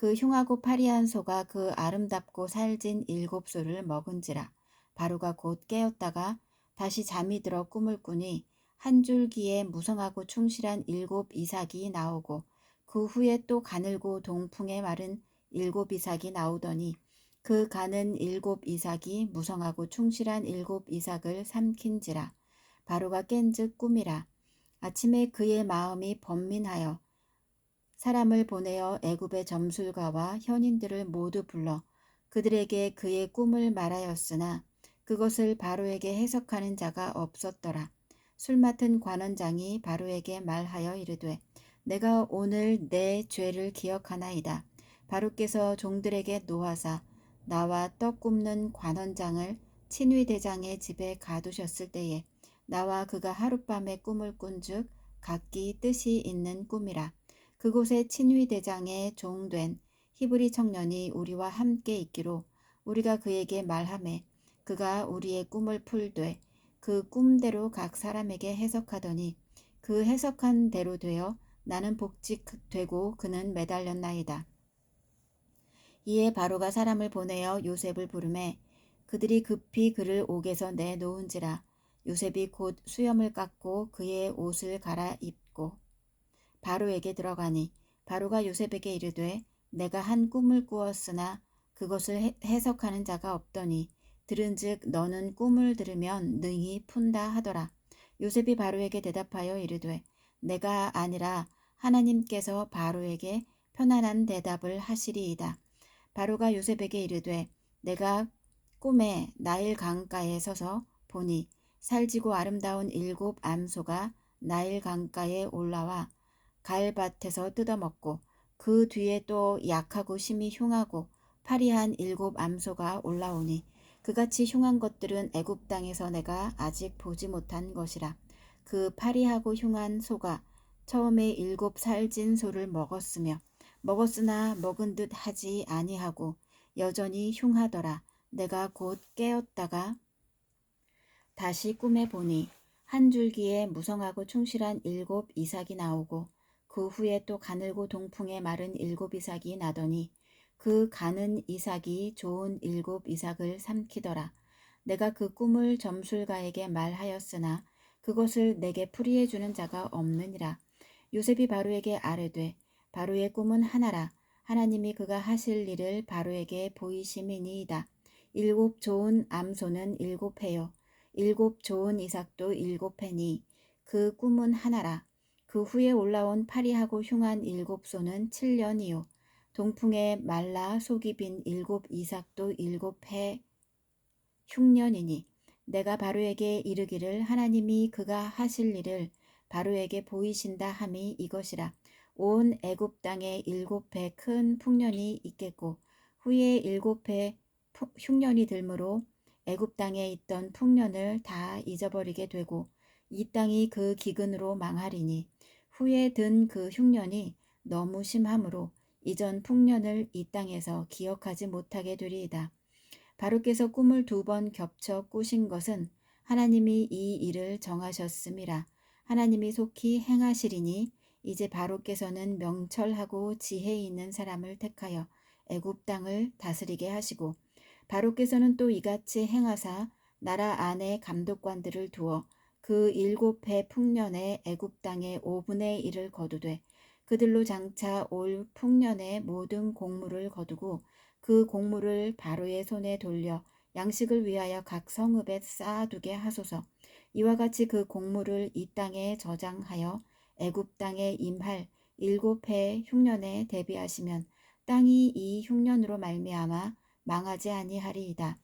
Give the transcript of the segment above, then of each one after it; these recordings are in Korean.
그 흉하고 파리한 소가 그 아름답고 살진 일곱 소를 먹은지라 바로가 곧 깨었다가 다시 잠이 들어 꿈을 꾸니 한 줄기에 무성하고 충실한 일곱 이삭이 나오고 그 후에 또 가늘고 동풍에 마른 일곱 이삭이 나오더니 그 가는 일곱 이삭이 무성하고 충실한 일곱 이삭을 삼킨지라 바로가 깬즉 꿈이라 아침에 그의 마음이 번민하여 사람을 보내어 애굽의 점술가와 현인들을 모두 불러 그들에게 그의 꿈을 말하였으나 그것을 바로에게 해석하는 자가 없었더라. 술 맡은 관원장이 바로에게 말하여 이르되 내가 오늘 내 죄를 기억하나이다. 바로께서 종들에게 노하사 나와 떡 굽는 관원장을 친위대장의 집에 가두셨을 때에 나와 그가 하룻밤에 꿈을 꾼즉 각기 뜻이 있는 꿈이라. 그곳에 친위대장의 종된 히브리 청년이 우리와 함께 있기로 우리가 그에게 말하매 그가 우리의 꿈을 풀되 그 꿈대로 각 사람에게 해석하더니 그 해석한 대로 되어 나는 복직되고 그는 매달렸나이다. 이에 바로가 사람을 보내어 요셉을 부르매 그들이 급히 그를 옥에서 내놓은지라 요셉이 곧 수염을 깎고 그의 옷을 갈아입고 바로에게 들어가니 바로가 요셉에게 이르되 내가 한 꿈을 꾸었으나 그것을 해석하는 자가 없더니 들은즉 너는 꿈을 들으면 능히 푼다 하더라. 요셉이 바로에게 대답하여 이르되 내가 아니라 하나님께서 바로에게 편안한 대답을 하시리이다. 바로가 요셉에게 이르되 내가 꿈에 나일 강가에 서서 보니 살지고 아름다운 일곱 암소가 나일 강가에 올라와 갈밭에서 뜯어먹고 그 뒤에 또 약하고 심히 흉하고 파리한 일곱 암소가 올라오니 그같이 흉한 것들은 애굽 땅에서 내가 아직 보지 못한 것이라. 그 파리하고 흉한 소가 처음에 일곱 살찐 소를 먹었으며 먹었으나 먹은 듯 하지 아니하고 여전히 흉하더라. 내가 곧 깨었다가 다시 꿈에 보니 한 줄기에 무성하고 충실한 일곱 이삭이 나오고 그 후에 또 가늘고 동풍에 마른 일곱 이삭이 나더니 그 가는 이삭이 좋은 일곱 이삭을 삼키더라. 내가 그 꿈을 점술가에게 말하였으나 그것을 내게 풀이해 주는 자가 없느니라. 요셉이 바로에게 아뢰되 바로의 꿈은 하나라. 하나님이 그가 하실 일을 바로에게 보이심이니이다. 일곱 좋은 암소는 일곱 해요. 일곱 좋은 이삭도 일곱 해니 그 꿈은 하나라. 그 후에 올라온 파리하고 흉한 일곱 소는 7년이요. 동풍에 말라 속이 빈 일곱 이삭도 일곱 해 흉년이니 내가 바로에게 이르기를 하나님이 그가 하실 일을 바로에게 보이신다 함이 이것이라. 온 애굽 땅에 일곱 해 큰 풍년이 있겠고 후에 일곱 해 흉년이 들므로 애굽 땅에 있던 풍년을 다 잊어버리게 되고 이 땅이 그 기근으로 망하리니 후에 든 그 흉년이 너무 심함으로 이전 풍년을 이 땅에서 기억하지 못하게 되리이다. 바로께서 꿈을 두 번 겹쳐 꾸신 것은 하나님이 이 일을 정하셨음이라. 하나님이 속히 행하시리니 이제 바로께서는 명철하고 지혜 있는 사람을 택하여 애굽 땅을 다스리게 하시고 바로께서는 또 이같이 행하사 나라 안에 감독관들을 두어 그 일곱 해 풍년에 애굽 땅의 5분의 1을 거두되 그들로 장차 올 풍년의 모든 곡물을 거두고 그 곡물을 바로의 손에 돌려 양식을 위하여 각 성읍에 쌓아두게 하소서. 이와 같이 그 곡물을 이 땅에 저장하여 애굽 땅에 임할 일곱 해 흉년에 대비하시면 땅이 이 흉년으로 말미암아 망하지 아니하리이다.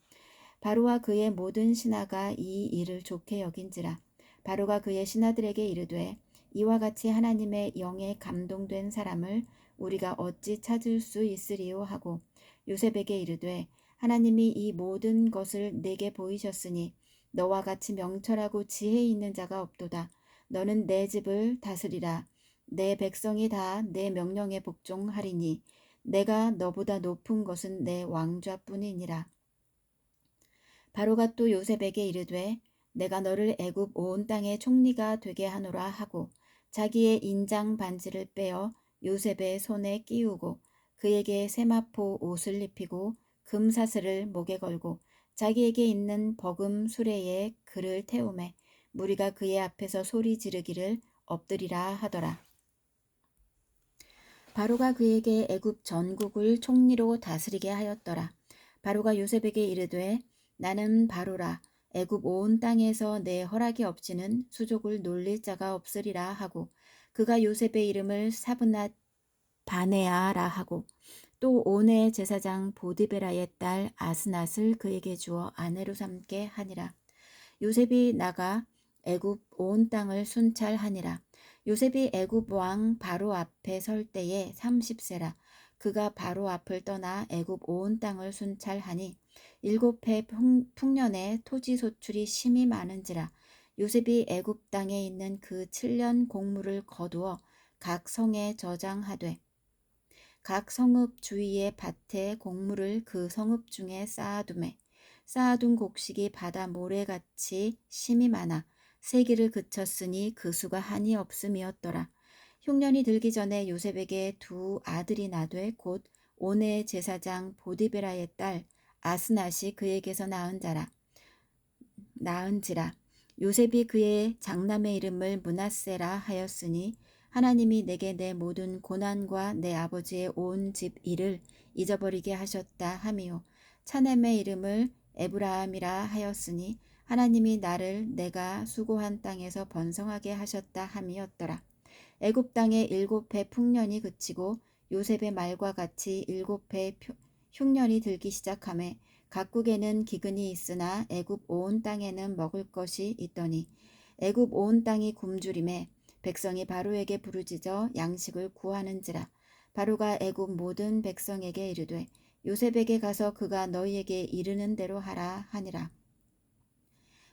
바로와 그의 모든 신하가 이 일을 좋게 여긴지라 바로가 그의 신하들에게 이르되 이와 같이 하나님의 영에 감동된 사람을 우리가 어찌 찾을 수 있으리요 하고 요셉에게 이르되 하나님이 이 모든 것을 내게 보이셨으니 너와 같이 명철하고 지혜 있는 자가 없도다. 너는 내 집을 다스리라. 내 백성이 다 내 명령에 복종하리니 내가 너보다 높은 것은 내 왕좌뿐이니라. 바로가 또 요셉에게 이르되 내가 너를 애굽 온 땅의 총리가 되게 하노라 하고 자기의 인장 반지를 빼어 요셉의 손에 끼우고 그에게 세마포 옷을 입히고 금사슬을 목에 걸고 자기에게 있는 버금 수레에 그를 태우매 무리가 그의 앞에서 소리 지르기를 엎드리라 하더라. 바로가 그에게 애굽 전국을 총리로 다스리게 하였더라. 바로가 요셉에게 이르되 나는 바로라 애굽 온 땅에서 내 허락이 없이는 수족을 놀릴 자가 없으리라 하고 그가 요셉의 이름을 사브낫 바네아라 하고 또 온의 제사장 보디베라의 딸 아스낫을 그에게 주어 아내로 삼게 하니라. 요셉이 나가 애굽 온 땅을 순찰하니라. 요셉이 애굽 왕 바로 앞에 설 때에 30세라. 그가 바로 앞을 떠나 애굽 온 땅을 순찰하니 일곱 해 풍년에 토지 소출이 심히 많은지라 요셉이 애굽 땅에 있는 그 7년 공물을 거두어 각 성에 저장하되 각 성읍 주위의 밭에 곡물을 그 성읍 중에 쌓아두매 쌓아둔 곡식이 바다 모래같이 심이 많아 세기를 그쳤으니 그 수가 한이 없음이었더라. 흉년이 들기 전에 요셉에게 두 아들이 나되 곧 오네 제사장 보디베라의 딸 아스낫이 그에게서 낳은 자라. 낳은지라. 요셉이 그의 장남의 이름을 문하세라 하였으니 하나님이 내게 내 모든 고난과 내 아버지의 온 집 일을 잊어버리게 하셨다 하미요. 차넴의 이름을 에브라함이라 하였으니 하나님이 나를 내가 수고한 땅에서 번성하게 하셨다 함이었더라. 애굽 땅에 일곱 해 풍년이 그치고 요셉의 말과 같이 일곱 해 흉년이 들기 시작함에 각국에는 기근이 있으나 애굽 온 땅에는 먹을 것이 있더니 애굽 온 땅이 굶주림에 백성이 바로에게 부르짖어 양식을 구하는지라. 바로가 애굽 모든 백성에게 이르되 요셉에게 가서 그가 너희에게 이르는 대로 하라 하니라.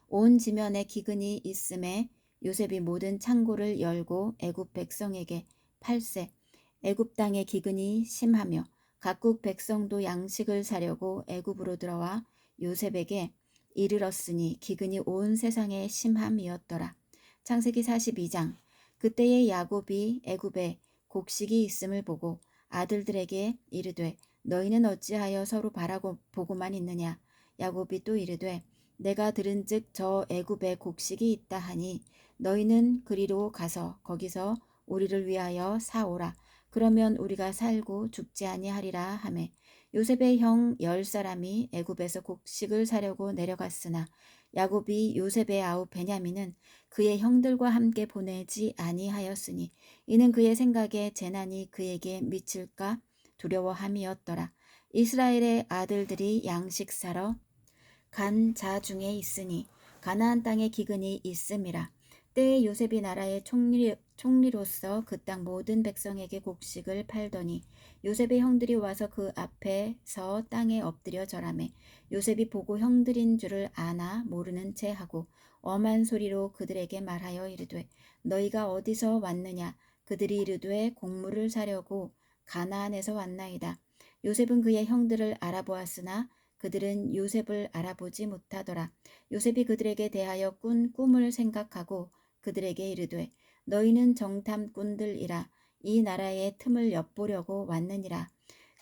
온 지면에 기근이 있음에 요셉이 모든 창고를 열고 애굽 백성에게 팔세 애굽 땅에 기근이 심하며 각국 백성도 양식을 사려고 애굽으로 들어와 요셉에게 이르렀으니 기근이 온 세상에 심함이었더라. 창세기 42장 그때의 야곱이 애굽에 곡식이 있음을 보고 아들들에게 이르되 너희는 어찌하여 서로 바라고 보고만 있느냐 야곱이 또 이르되 내가 들은즉 저 애굽에 곡식이 있다 하니 너희는 그리로 가서 거기서 우리를 위하여 사오라 그러면 우리가 살고 죽지 아니하리라 하매 요셉의 형 열 사람이 애굽에서 곡식을 사려고 내려갔으나 야곱이 요셉의 아우 베냐민은 그의 형들과 함께 보내지 아니하였으니 이는 그의 생각에 재난이 그에게 미칠까 두려워함이었더라. 이스라엘의 아들들이 양식 사러 간 자 중에 있으니 가나안 땅에 기근이 있음이라. 때에 요셉이 나라의 총리, 총리로서 그 땅 모든 백성에게 곡식을 팔더니 요셉의 형들이 와서 그 앞에서 땅에 엎드려 절하매 요셉이 보고 형들인 줄을 아나 모르는 채 하고 엄한 소리로 그들에게 말하여 이르되 너희가 어디서 왔느냐? 그들이 이르되 곡물을 사려고 가나안에서 왔나이다. 요셉은 그의 형들을 알아보았으나 그들은 요셉을 알아보지 못하더라. 요셉이 그들에게 대하여 꾼 꿈을 생각하고 그들에게 이르되 너희는 정탐꾼들이라 이 나라의 틈을 엿보려고 왔느니라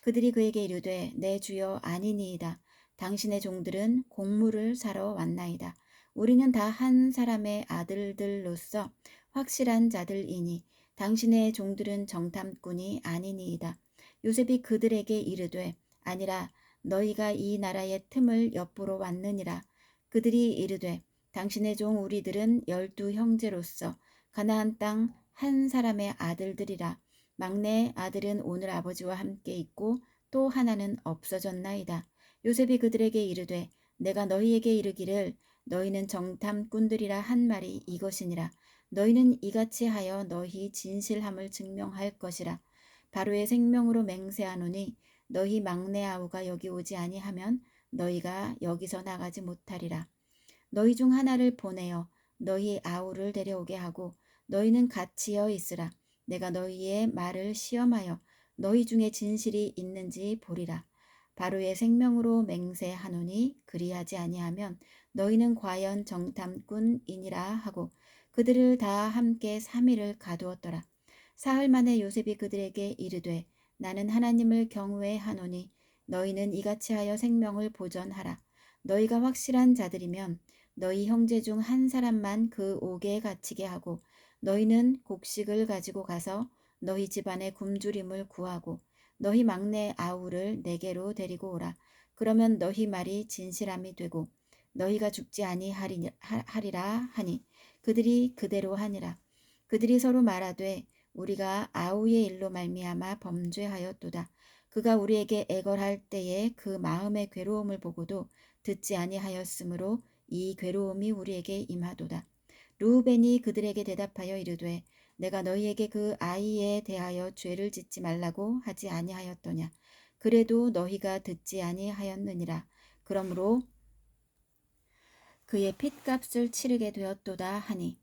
그들이 그에게 이르되 내 주여 아니니이다 당신의 종들은 곡물을 사러 왔나이다 우리는 다 한 사람의 아들들로서 확실한 자들이니 당신의 종들은 정탐꾼이 아니니이다. 요셉이 그들에게 이르되 아니라 너희가 이 나라의 틈을 엿보러 왔느니라. 그들이 이르되 당신의 종 우리들은 열두 형제로서 가나안 땅 한 사람의 아들들이라. 막내 아들은 오늘 아버지와 함께 있고 또 하나는 없어졌나이다. 요셉이 그들에게 이르되 내가 너희에게 이르기를 너희는 정탐꾼들이라 한 말이 이것이니라. 너희는 이같이 하여 너희 진실함을 증명할 것이라. 바로의 생명으로 맹세하노니 너희 막내 아우가 여기 오지 아니하면 너희가 여기서 나가지 못하리라. 너희 중 하나를 보내어 너희 아우를 데려오게 하고 너희는 갇히어 있으라. 내가 너희의 말을 시험하여 너희 중에 진실이 있는지 보리라. 바로의 생명으로 맹세하노니 그리하지 아니하면 너희는 과연 정탐꾼이니라 하고 그들을 다 함께 3일을 가두었더라. 사흘 만에 요셉이 그들에게 이르되 나는 하나님을 경외하노니 너희는 이같이 하여 생명을 보전하라. 너희가 확실한 자들이면 너희 형제 중 한 사람만 그 옥에 갇히게 하고 너희는 곡식을 가지고 가서 너희 집안의 굶주림을 구하고 너희 막내 아우를 내게로 데리고 오라. 그러면 너희 말이 진실함이 되고 너희가 죽지 아니하리라 하니 그들이 그대로 하니라. 그들이 서로 말하되 우리가 아우의 일로 말미암아 범죄하였도다. 그가 우리에게 애걸할 때에 그 마음의 괴로움을 보고도 듣지 아니하였으므로 이 괴로움이 우리에게 임하도다. 루벤이 그들에게 대답하여 이르되 내가 너희에게 그 아이에 대하여 죄를 짓지 말라고 하지 아니하였더냐. 그래도 너희가 듣지 아니하였느니라. 그러므로 그의 핏값을 치르게 되었도다 하니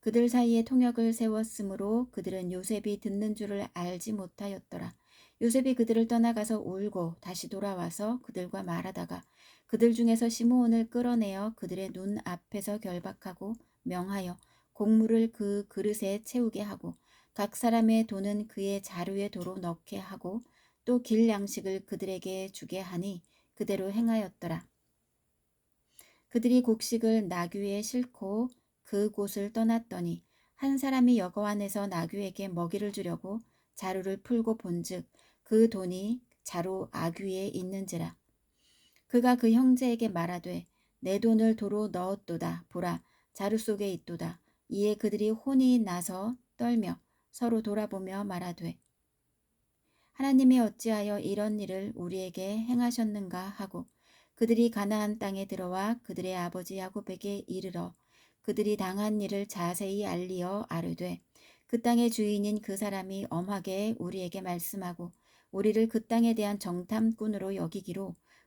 그들 사이에 통역을 세웠으므로 그들은 요셉이 듣는 줄을 알지 못하였더라. 요셉이 그들을 떠나가서 울고 다시 돌아와서 그들과 말하다가 그들 중에서 시므온을 끌어내어 그들의 눈 앞에서 결박하고 명하여 곡물을 그 그릇에 채우게 하고 각 사람의 돈은 그의 자루에 도로 넣게 하고 또 길 양식을 그들에게 주게 하니 그대로 행하였더라. 그들이 곡식을 나귀에 싣고 그곳을 떠났더니 한 사람이 여거 안에서 나귀에게 먹이를 주려고 자루를 풀고 본즉 그 돈이 자루 아귀에 있는지라 그가 그 형제에게 말하되 내 돈을 도로 넣었도다. 보라 자루 속에 있도다. 이에 그들이 혼이 나서 떨며 서로 돌아보며 말하되 하나님이 어찌하여 이런 일을 우리에게 행하셨는가 하고 그들이 가나안 땅에 들어와 그들의 아버지 야곱에게 이르러 그들이 당한 일을 자세히 알리어 아르되 그 땅의 주인인 그 사람이 엄하게 우리에게 말씀하고 우리를 그 땅에 대한 정탐꾼으로 여기기로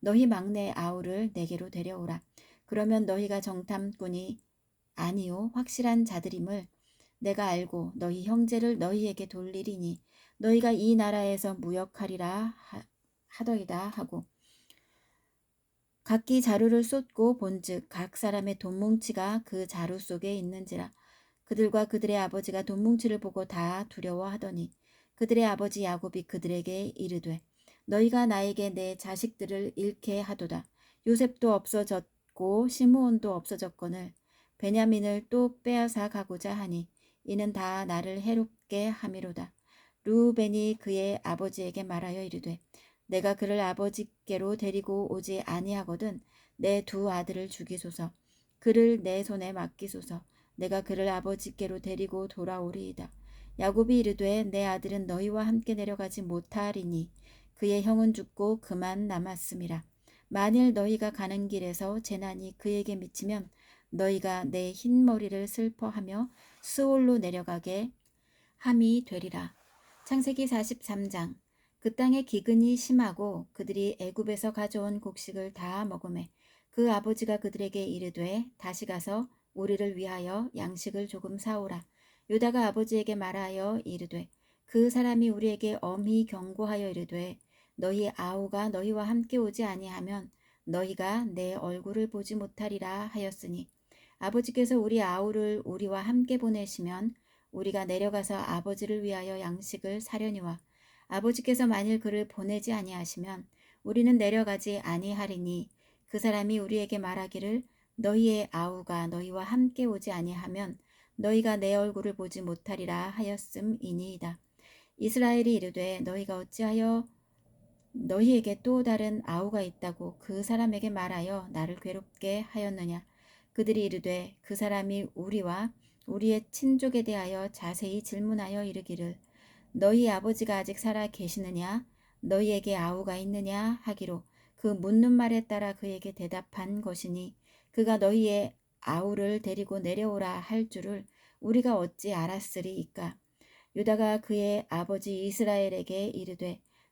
너희 막내 아우를 내게로 데려오라. 그러면 너희가 정탐꾼이 아니요 확실한 자들임을 내가 알고 너희 형제를 너희에게 돌리리니 너희가 이 나라에서 무역하리라 하더이다 하고 각기 자루를 쏟고 본즉 각 사람의 돈뭉치가 그 자루 속에 있는지라 그들과 그들의 아버지가 돈뭉치를 보고 다 두려워하더니 그들의 아버지 야곱이 그들에게 이르되 너희가 나에게 내 자식들을 잃게 하도다. 요셉도 없어졌고 시므온도 없어졌거늘 베냐민을 또 빼앗아 가고자 하니 이는 다 나를 해롭게 함이로다. 루벤이 그의 아버지에게 말하여 이르되 내가 그를 아버지께로 데리고 오지 아니하거든 내 두 아들을 죽이소서. 그를 내 손에 맡기소서. 내가 그를 아버지께로 데리고 돌아오리이다. 야곱이 이르되 내 아들은 너희와 함께 내려가지 못하리니 그의 형은 죽고 그만 남았음이라 만일 너희가 가는 길에서 재난이 그에게 미치면 너희가 내 흰 머리를 슬퍼하며 스올로 내려가게 함이 되리라. 창세기 43장 그 땅에 기근이 심하고 그들이 애굽에서 가져온 곡식을 다 먹음에 그 아버지가 그들에게 이르되 다시 가서 우리를 위하여 양식을 조금 사오라. 유다가 아버지에게 말하여 이르되 그 사람이 우리에게 엄히 경고하여 이르되 너희 아우가 너희와 함께 오지 아니하면 너희가 내 얼굴을 보지 못하리라 하였으니 아버지께서 우리 아우를 우리와 함께 보내시면 우리가 내려가서 아버지를 위하여 양식을 사려니와 아버지께서 만일 그를 보내지 아니하시면 우리는 내려가지 아니하리니 그 사람이 우리에게 말하기를 너희의 아우가 너희와 함께 오지 아니하면 너희가 내 얼굴을 보지 못하리라 하였음이니이다. 이스라엘이 이르되 너희가 어찌하여 너희에게 또 다른 아우가 있다고 그 사람에게 말하여 나를 괴롭게 하였느냐? 그들이 이르되 그 사람이 우리와 우리의 친족에 대하여 자세히 질문하여 이르기를 너희 아버지가 아직 살아 계시느냐? 너희에게 아우가 있느냐? 하기로 그 묻는 말에 따라 그에게 대답한 것이니 그가 너희의 아우를 데리고 내려오라 할 줄을 우리가 어찌 알았으리이까? 유다가 그의 아버지 이스라엘에게 이르되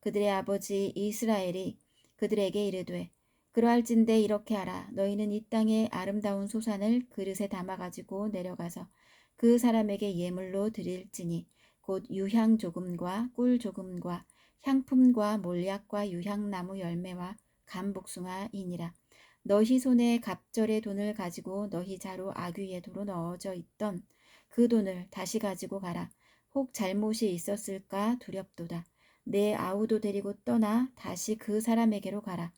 그들의 아버지 이스라엘이 그들에게 이르되 그러할진대 이렇게 하라. 너희는 이 땅의 아름다운 소산을 그릇에 담아 가지고 내려가서 그 사람에게 예물로 드릴지니 곧 유향 조금과 꿀 조금과 향품과 몰약과 유향나무 열매와 감복숭아이니라. 너희 손에 갑절의 돈을 가지고 너희 자루 아귀에 도로 넣어져 있던 그 돈을 다시 가지고 가라. 혹 잘못이 있었을까 두렵도다. 내 아우도 데리고 떠나 다시 그 사람에게로 가라.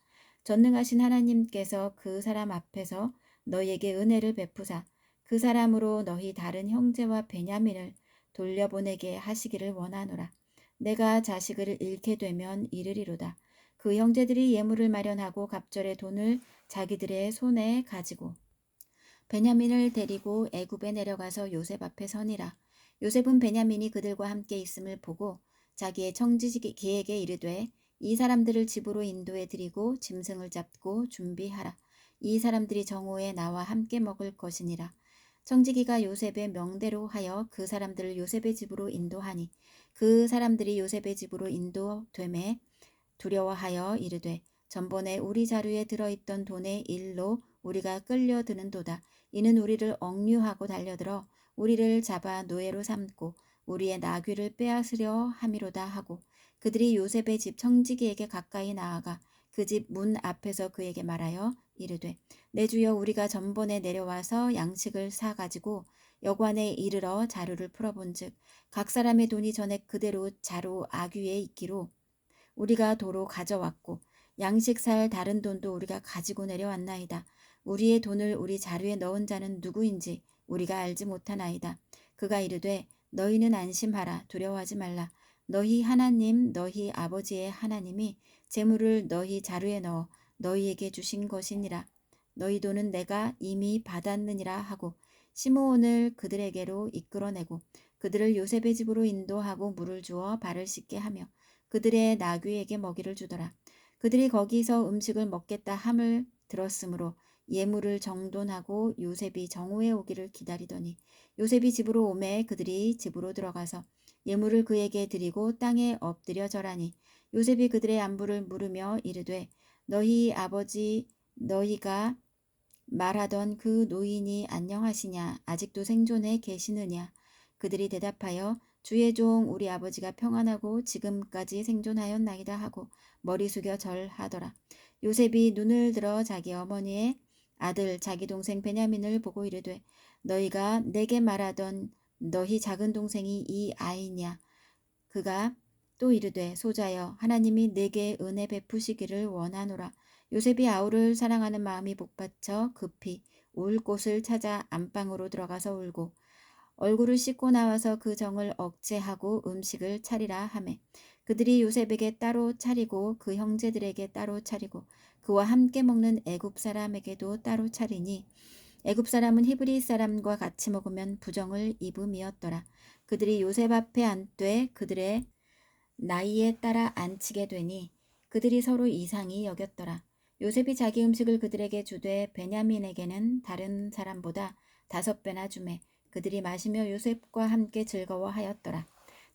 전능하신 하나님께서 그 사람 앞에서 너희에게 은혜를 베푸사 그 사람으로 너희 다른 형제와 베냐민을 돌려보내게 하시기를 원하노라. 내가 자식을 잃게 되면 이르리로다. 그 형제들이 예물을 마련하고 갑절의 돈을 자기들의 손에 가지고 베냐민을 데리고 애굽에 내려가서 요셉 앞에 서니라. 요셉은 베냐민이 그들과 함께 있음을 보고 자기의 청지기에게 이르되 이 사람들을 집으로 인도해 드리고 짐승을 잡고 준비하라. 이 사람들이 정오에 나와 함께 먹을 것이니라. 청지기가 요셉의 명대로 하여 그 사람들을 요셉의 집으로 인도하니 그 사람들이 요셉의 집으로 인도됨에 두려워하여 이르되 전번에 우리 자루에 들어있던 돈의 일로 우리가 끌려드는도다. 이는 우리를 억류하고 달려들어 우리를 잡아 노예로 삼고 우리의 나귀를 빼앗으려 함이로다 하고 그들이 요셉의 집 청지기에게 가까이 나아가 그 집 문 앞에서 그에게 말하여 이르되 내 주여 우리가 전번에 내려와서 양식을 사 가지고 여관에 이르러 자루를 풀어본즉 각 사람의 돈이 전에 그대로 자루 아귀에 있기로 우리가 도로 가져왔고 양식 살 다른 돈도 우리가 가지고 내려왔나이다. 우리의 돈을 우리 자루에 넣은 자는 누구인지 우리가 알지 못하나이다. 그가 이르되 너희는 안심하라 두려워하지 말라. 너희 하나님 너희 아버지의 하나님이 재물을 너희 자루에 넣어 너희에게 주신 것이니라. 너희 돈은 내가 이미 받았느니라 하고 시므온을 그들에게로 이끌어내고 그들을 요셉의 집으로 인도하고 물을 주어 발을 씻게 하며 그들의 나귀에게 먹이를 주더라. 그들이 거기서 음식을 먹겠다 함을 들었으므로 예물을 정돈하고 요셉이 정오에 오기를 기다리더니 요셉이 집으로 오매 그들이 집으로 들어가서 예물을 그에게 드리고 땅에 엎드려 절하니 요셉이 그들의 안부를 물으며 이르되 너희 아버지 너희가 말하던 그 노인이 안녕하시냐? 아직도 생존해 계시느냐? 그들이 대답하여 주의 종 우리 아버지가 평안하고 지금까지 생존하였나이다 하고 머리 숙여 절하더라. 요셉이 눈을 들어 자기 어머니의 아들 자기 동생 베냐민을 보고 이르되 너희가 내게 말하던 너희 작은 동생이 이 아이냐? 그가 또 이르되 소자여 하나님이 내게 은혜 베푸시기를 원하노라. 요셉이 아우를 사랑하는 마음이 복받쳐 급히 울 곳을 찾아 안방으로 들어가서 울고 얼굴을 씻고 나와서 그 정을 억제하고 음식을 차리라 하매 그들이 요셉에게 따로 차리고 그 형제들에게 따로 차리고 그와 함께 먹는 애굽 사람에게도 따로 차리니 애굽 사람은 히브리 사람과 같이 먹으면 부정을 입음이었더라. 그들이 요셉 앞에 앉되 그들의 나이에 따라 앉히게 되니 그들이 서로 이상히 여겼더라. 요셉이 자기 음식을 그들에게 주되 베냐민에게는 다른 사람보다 다섯 배나 주매 그들이 마시며 요셉과 함께 즐거워하였더라.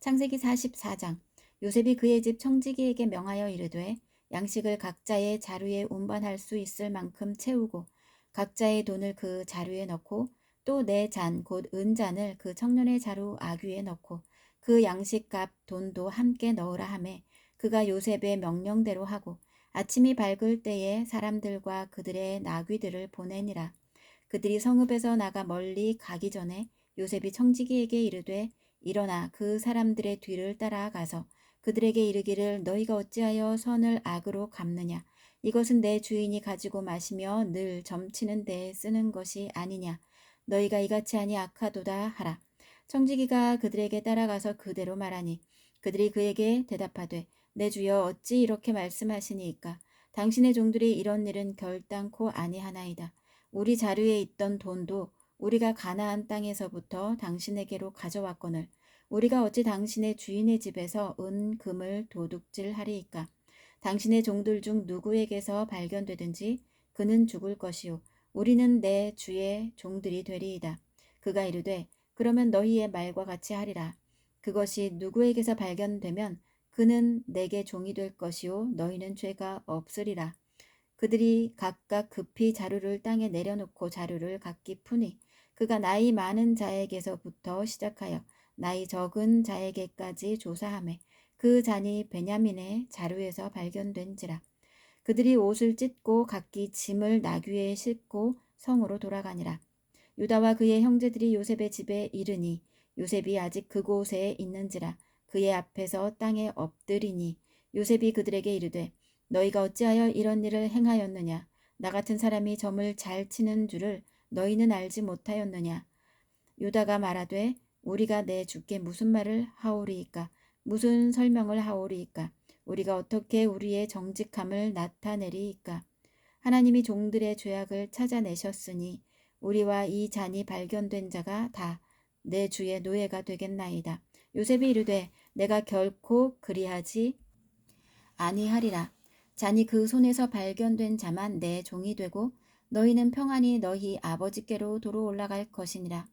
창세기 44장 요셉이 그의 집 청지기에게 명하여 이르되 양식을 각자의 자루에 운반할 수 있을 만큼 채우고 각자의 돈을 그 자루에 넣고 또 내 잔 곧 은잔을 그 청년의 자루 아귀에 넣고 그 양식값 돈도 함께 넣으라 하매 그가 요셉의 명령대로 하고 아침이 밝을 때에 사람들과 그들의 나귀들을 보내니라. 그들이 성읍에서 나가 멀리 가기 전에 요셉이 청지기에게 이르되 일어나 그 사람들의 뒤를 따라가서 그들에게 이르기를 너희가 어찌하여 선을 악으로 갚느냐? 이것은 내 주인이 가지고 마시며 늘 점치는 데에 쓰는 것이 아니냐? 너희가 이같이 하니 악하도다 하라. 청지기가 그들에게 따라가서 그대로 말하니 그들이 그에게 대답하되 내 주여 어찌 이렇게 말씀하시니이까? 당신의 종들이 이런 일은 결단코 아니하나이다. 우리 자루에 있던 돈도 우리가 가나안 땅에서부터 당신에게로 가져왔거늘 우리가 어찌 당신의 주인의 집에서 은 금을 도둑질 하리이까? 당신의 종들 중 누구에게서 발견되든지 그는 죽을 것이요. 우리는 내 주의 종들이 되리이다. 그가 이르되 그러면 너희의 말과 같이 하리라. 그것이 누구에게서 발견되면 그는 내게 종이 될 것이요. 너희는 죄가 없으리라. 그들이 각각 급히 자루를 땅에 내려놓고 자루를 각기 푸니 그가 나이 많은 자에게서부터 시작하여 나이 적은 자에게까지 조사함에 그 잔이 베냐민의 자루에서 발견된지라. 그들이 옷을 찢고 각기 짐을 나귀에 싣고 성으로 돌아가니라. 유다와 그의 형제들이 요셉의 집에 이르니 요셉이 아직 그곳에 있는지라 그의 앞에서 땅에 엎드리니 요셉이 그들에게 이르되 너희가 어찌하여 이런 일을 행하였느냐 나 같은 사람이 점을 잘 치는 줄을 너희는 알지 못하였느냐. 유다가 말하되 우리가 내 주께 무슨 말을 하오리이까 무슨 설명을 하오리이까 우리가 어떻게 우리의 정직함을 나타내리이까 하나님이 종들의 죄악을 찾아내셨으니 우리와 이 잔이 발견된 자가 다 내 주의 노예가 되겠나이다. 요셉이 이르되 내가 결코 그리하지 아니하리라. 잔이 그 손에서 발견된 자만 내 종이 되고 너희는 평안히 너희 아버지께로 도로 올라갈 것이니라.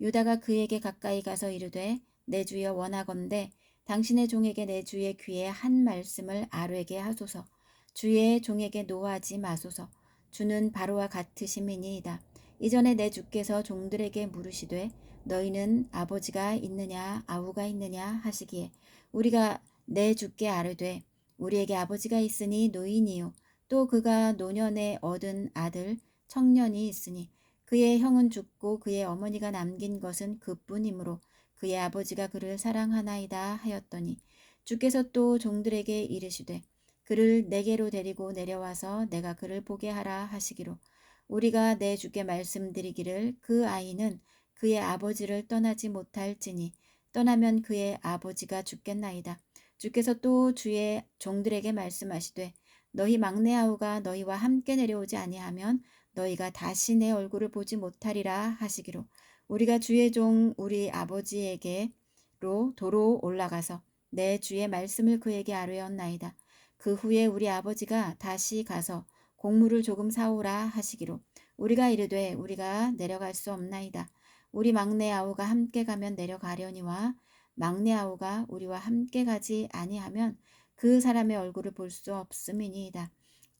유다가 그에게 가까이 가서 이르되 내 주여 원하건대 당신의 종에게 내 주의 귀에 한 말씀을 아뢰게 하소서. 주의 종에게 노하지 마소서. 주는 바로와 같으심이니이다. 이전에 내 주께서 종들에게 물으시되 너희는 아버지가 있느냐 아우가 있느냐 하시기에 우리가 내 주께 아뢰되 우리에게 아버지가 있으니 노인이요 또 그가 노년에 얻은 아들 청년이 있으니 그의 형은 죽고 그의 어머니가 남긴 것은 그뿐이므로 그의 아버지가 그를 사랑하나이다 하였더니 주께서 또 종들에게 이르시되 그를 내게로 데리고 내려와서 내가 그를 보게 하라 하시기로 우리가 내 주께 말씀드리기를 그 아이는 그의 아버지를 떠나지 못할지니 떠나면 그의 아버지가 죽겠나이다. 주께서 또 주의 종들에게 말씀하시되 너희 막내 아우가 너희와 함께 내려오지 아니하면 너희가 다시 내 얼굴을 보지 못하리라 하시기로 우리가 주의 종 우리 아버지에게로 도로 올라가서 내 주의 말씀을 그에게 아뢰었나이다. 그 후에 우리 아버지가 다시 가서 곡물을 조금 사오라 하시기로 우리가 이르되 우리가 내려갈 수 없나이다. 우리 막내 아우가 함께 가면 내려가려니와 막내 아우가 우리와 함께 가지 아니하면 그 사람의 얼굴을 볼 수 없음이니이다.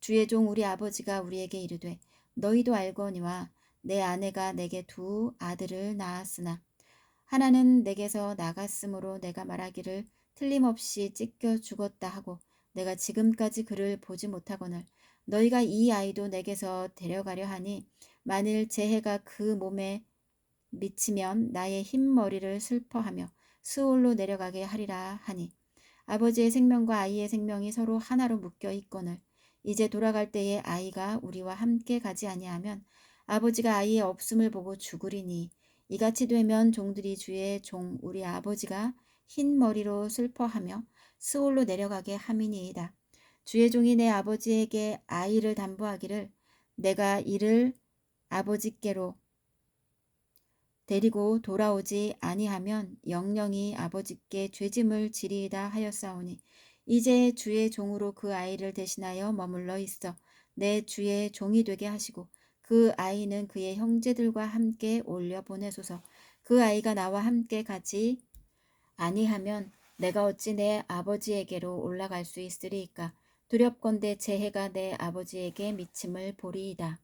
주의 종 우리 아버지가 우리에게 이르되 너희도 알거니와 내 아내가 내게 두 아들을 낳았으나 하나는 내게서 나갔으므로 내가 말하기를 틀림없이 찢겨 죽었다 하고 내가 지금까지 그를 보지 못하거늘 너희가 이 아이도 내게서 데려가려 하니 만일 재해가 그 몸에 미치면 나의 흰 머리를 슬퍼하며 수올로 내려가게 하리라 하니 아버지의 생명과 아이의 생명이 서로 하나로 묶여 있거늘 이제 돌아갈 때에 아이가 우리와 함께 가지 아니하면 아버지가 아이의 없음을 보고 죽으리니 이같이 되면 종들이 주의 종 우리 아버지가 흰 머리로 슬퍼하며 스올로 내려가게 함이니이다. 주의 종이 내 아버지에게 아이를 담보하기를 내가 이를 아버지께로 데리고 돌아오지 아니하면 영영이 아버지께 죄짐을 지리이다 하였사오니 이제 주의 종으로 그 아이를 대신하여 머물러 있어 내 주의 종이 되게 하시고 그 아이는 그의 형제들과 함께 올려 보내소서 그 아이가 나와 함께 가지 아니하면 내가 어찌 내 아버지에게로 올라갈 수 있으리이까 두렵건대 재해가 내 아버지에게 미침을 보리이다.